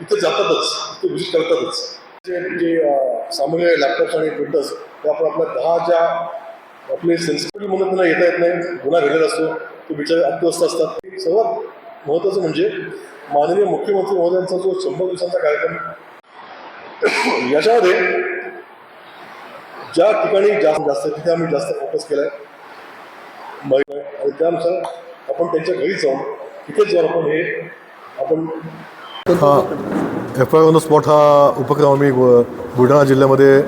इथं जातातच इथे विजिट करतातच. जे जे सामान्य लॅपटॉप्स आणि प्रिंटर्स ते आपण आपल्या दहा ज्या आपले सेन्सिटिव्ह म्हणून त्यांना येता येत नाही गुन्हा घडलेला असतो ते बिचारे अत्यवस्थ असतात. सर्वात महत्त्वाचं म्हणजे माननीय मुख्यमंत्री महोदयांचा जो शंभर दिवसांचा कार्यक्रम याच्यामध्ये ज्या ठिकाणी जास्त जास्त तिथे आम्ही जास्त फोकस केला आहे महिला आणि त्यानुसार आपण त्यांच्या घरी जाऊन तिथेच जाऊन आपण हे आपण हा. F I on the spot हा उपक्रम आम्ही बुलढाणा जिल्ह्यामध्ये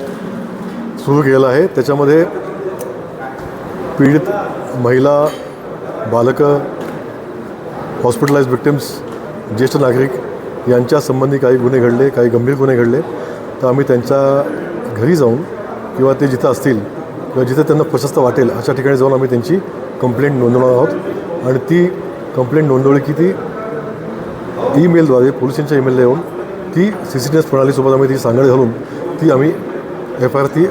सुरू केलेला आहे. त्याच्यामध्ये पीडित महिला बालकं हॉस्पिटलाइज विक्टिम्स ज्येष्ठ नागरिक यांच्या संबंधी काही गुन्हे घडले काही गंभीर गुन्हे घडले. तर आम्ही त्यांच्या घरी जाऊन किंवा ते जिथं असतील किंवा जिथं त्यांना प्रशस्त वाटेल अशा ठिकाणी जाऊन आम्ही त्यांची कंप्लेंट नोंदवणार आहोत. आणि ती कंप्लेंट नोंदवली की ती ईमेलद्वारे पोलिसांच्या ईमेलला येऊन ती सी सी टी एस प्रणालीसोबत आम्ही ती सांगड घालून ती आम्ही एफ आय आर ती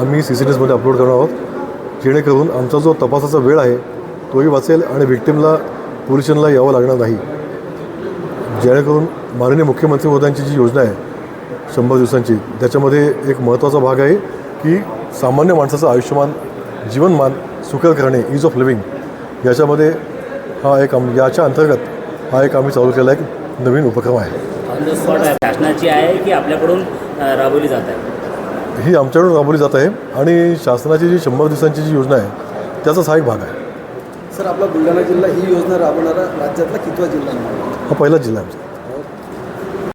आम्ही सी सी टी एसमध्ये अपलोड करणार आहोत. जेणेकरून आमचा जो तपासाचा वेळ आहे तोही वाचेल आणि व्हिक्टिमला पोलिसांना यावं लागणार नाही. जेणेकरून माननीय मुख्यमंत्री महोदयांची जी योजना आहे शंभर दिवसांची त्याच्यामध्ये एक महत्त्वाचा भाग आहे की सामान्य माणसाचं आयुष्यमान जीवनमान सुकर करणे इज ऑफ लिव्हिंग याच्यामध्ये हा एक आम याच्या अंतर्गत हा एक आम्ही चालू केलेला एक नवीन उपक्रम आहे. ऑन द स्पॉट शासनाची आहे की आपल्याकडून राबवली जात आहे? ही आमच्याकडून राबवली जात आहे आणि शासनाची जी शंभर दिवसांची जी योजना आहे त्याचाच हा एक भाग आहे. सर आपला बुलढाणा जिल्हा ही योजना राबवणारा राज्यातला कितवा जिल्हा आहे? हा पहिलाच जिल्हा आहे आमचा.